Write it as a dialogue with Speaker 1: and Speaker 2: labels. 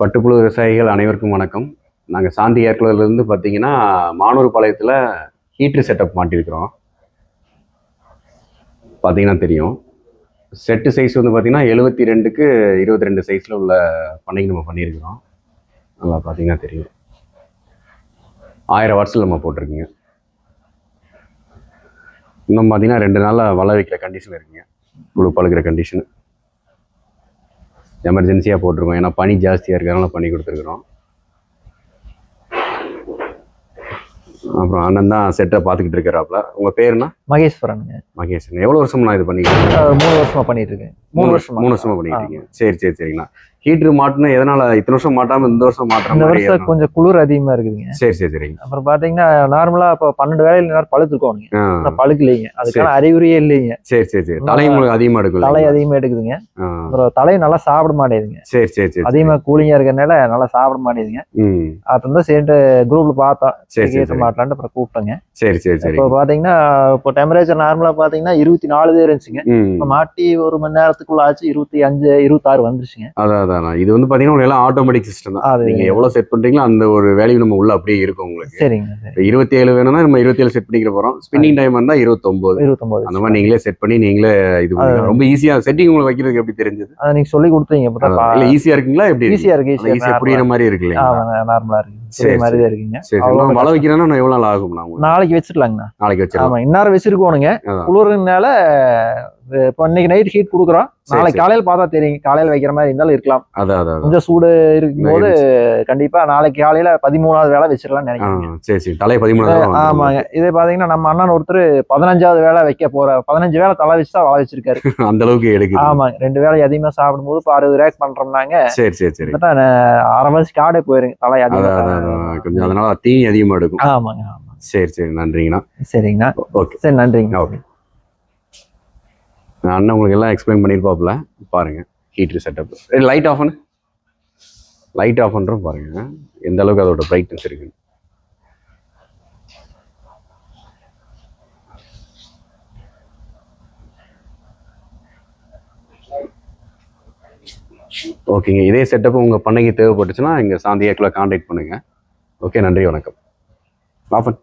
Speaker 1: பட்டுப்புழு விவசாயிகள் அனைவருக்கும் வணக்கம். நாங்கள் சாந்தி ஏற்குலர்லேருந்து பார்த்தீங்கன்னா மானூர் பாளையத்தில் ஹீட்ரு செட்டப் மாட்டியிருக்கிறோம். பார்த்தீங்கன்னா தெரியும். செட்டு சைஸ் வந்து பார்த்திங்கன்னா எழுபத்தி ரெண்டுக்கு இருபத்தி ரெண்டு சைஸில் உள்ள பண்ணைக்கு நம்ம பண்ணியிருக்கிறோம். நல்லா பார்த்தீங்கன்னா தெரியும். ஆயிரம் வாட்ஸில் நம்ம போட்டிருக்கீங்க. இன்னும் பார்த்தீங்கன்னா ரெண்டு நாளில் வள வைக்கிற கண்டிஷன் இருக்குங்க. புழு பழுக்கிற கண்டிஷனு எமர்ஜென்சியாக போட்டிருக்கோம். ஏன்னா பனி ஜாஸ்தியாக இருக்கிறதுனால பண்ணி கொடுத்துருக்குறோம். அப்புறம் அண்ணன் தான் செட்டை பார்த்துக்கிட்டு இருக்கிறாப்புல உங்கள் பேருனா
Speaker 2: மகேஸ்வரனுங்க.
Speaker 1: மகேஷன் எவ்வளோ வருஷம் நான் இது?
Speaker 2: அஹ் மூணு வருஷமா பண்ணிட்டு இருக்கேன். மூணு வருஷமா.
Speaker 1: மூணு வருஷமா பண்ணிட்டு இருக்கீங்க. சரி சரி சரிங்கண்ணா. ஹீட்ரு மாட்டினா எதனால இத்தனை வருஷம் மாட்டாம இந்த வருஷம் மாட்டுற
Speaker 2: இந்த வருஷம்? கொஞ்சம் குளிர் அதிகமா இருக்குதுங்க.
Speaker 1: சரி சரி சரிங்க.
Speaker 2: அப்புறம் பாத்தீங்கன்னா நார்மலா இப்போ பன்னெண்டு வேலையில நேரம் பழுத்துருக்கோங்க
Speaker 1: ஆ,
Speaker 2: ஆனா பழுக்கலைங்க அதுக்கான அறிகுறியே இல்லைங்க.
Speaker 1: சரி சரி சரி. தலை உங்களுக்கு அதிகமா எடுக்கும்
Speaker 2: தலை? அதிகமா எடுக்குதுங்க. அப்புறம் தலையை நல்லா சாப்பிட மாட்டேங்குதுங்க.
Speaker 1: சரி சரி சரி
Speaker 2: அதிகமா கூலிங்கா இருக்கறனால நல்லா சாப்பிட மாட்டேங்குதுங்க.
Speaker 1: ம்.
Speaker 2: அப்புறம் தான் சேர்ந்து குரூப்ல பார்த்தோம்
Speaker 1: சரி சரி சரி.
Speaker 2: மாட்டலான்ட்டு அப்புறம் கூப்பிட்டேங்க.
Speaker 1: சரி சரி சரி.
Speaker 2: இப்போ பாத்தீங்கன்னா இப்போ டெம்பரேச்சர் நார்மலா பாத்தீங்கன்னா இருபத்தி நாலு இருந்துச்சுங்க. மாட்டி ஒரு மணி நேரத்துக்குள்ள ஆச்சு இருபத்தி அஞ்சு இருபத்தாறு வந்துருச்சுங்க.
Speaker 1: அதான். அதான் இது வந்து பாத்தீங்கன்னா உங்களுக்கு எல்லாம் ஆட்டோமேட்டிக் சிஸ்டம் தான்.
Speaker 2: அது
Speaker 1: நீங்க எவ்வளவு செட் பண்றீங்களோ அந்த ஒரு வேல்யூ நம்ம உள்ள அப்படியே இருக்கும் உங்களுக்கு.
Speaker 2: சரிங்க
Speaker 1: இருபத்தி ஏழு வேணும்னா நம்ம இருபத்தி ஏழு செட் பண்ணிக்கிற போறோம். ஸ்பின்னிங் டைம் வந்தா இருபத்தொன்பது
Speaker 2: இருபத்தொன்பது
Speaker 1: அந்த மாதிரி நீங்களே செட் பண்ணி நீங்களே இது ரொம்ப ஈஸியா செட்டிங் உங்களுக்கு வைக்கிறதுக்கு எப்படி தெரிஞ்சது?
Speaker 2: அதை நீங்க சொல்லி கொடுத்தீங்க.
Speaker 1: இல்ல ஈஸியா இருக்குங்களா? எப்படி இருக்கு?
Speaker 2: ஈஸியா இருக்கு
Speaker 1: ஈஸியா
Speaker 2: ஈஸியா
Speaker 1: புரியுற மாதிரி இருக்கு இல்லைங்களா?
Speaker 2: ஆமாங்க நார்மலா இருக்கு.
Speaker 1: சரி,
Speaker 2: மாதிரி தான் இருக்குங்க.
Speaker 1: சரி
Speaker 2: அவ்வளவு
Speaker 1: நான் வள வைக்கிறேன்னா நான் எவ்வளவு நாள் ஆகும்? நான் உங்களுக்கு?
Speaker 2: நாளைக்கு வச்சிடலாங்கண்ணா.
Speaker 1: நாளைக்கு வச்சிடலாம்.
Speaker 2: ஆமா இன்னாரம் வச்சிருக்கோனுங்க. குளிர்னால இப்போ இன்னைக்கு நைட் ஹீட் கொடுக்குறோம். நாளைக்கு. காலையில பார்த்தா தெரியும். காலையில வைக்கிற மாதிரி இருந்தாலும் இருக்கலாம்.
Speaker 1: அதான்.
Speaker 2: கொஞ்சம் சூடு இருக்கும்போது கண்டிப்பா நாளைக்கு காலையில பதிமூணாவது வேலை வச்சிடலாம்னு நினைக்கிறேன்.
Speaker 1: சரி சரி. தலை பதிமூணு
Speaker 2: ஆமாங்க. இதே பாத்தீங்கன்னா நம்ம அண்ணன் ஒருத்தர் பதினஞ்சாவது வேலை வைக்க போற பதினஞ்சு வேலை தலை வச்சு தான் வள வச்சிருக்காரு.
Speaker 1: அந்த அளவுக்கு எடுக்குது.
Speaker 2: ஆமாங்க. ரெண்டு வேலை அதிகமா சாப்பிடும்போது இப்போ அறுபது ரேக் பண்றோம்னாங்க.
Speaker 1: சரி சரி சரி.
Speaker 2: அரை வருஷம் காடே போயிருங்க தலை
Speaker 1: அதான் அதான்,
Speaker 2: அதிகமா
Speaker 1: அதான். கொஞ்சம் அதனால தீ அதிகமா எடுக்கும்.
Speaker 2: ஆமாங்க ஆமா
Speaker 1: சரி சரி. நன்றிங்கண்ணா.
Speaker 2: சரிங்கண்ணா.
Speaker 1: ஓகே.
Speaker 2: சரி நன்றிங்க.
Speaker 1: ஓகே. அண்ணன் உங்களுக்கு எல்லாம் எக்ஸ்பிளைன் பண்ணியிருப்பாப்புல பாருங்க ஹீட்ரு செட்டப் லைட் ஆஃப் பண்ணு லைட் ஆஃப் பண்ணுறோம் பாருங்கள் எந்த அளவுக்கு அதோட பிரைட்னஸ் இருக்கு ஓகேங்க இதே செட்டப் உங்கள் பண்ணைக்கு தேவைப்பட்டுச்சுன்னா இங்கே சாந்தி ஏக்கில் காண்டாக்ட் பண்ணுங்கள் ஓகே நன்றி வணக்கம். ஆஃபன்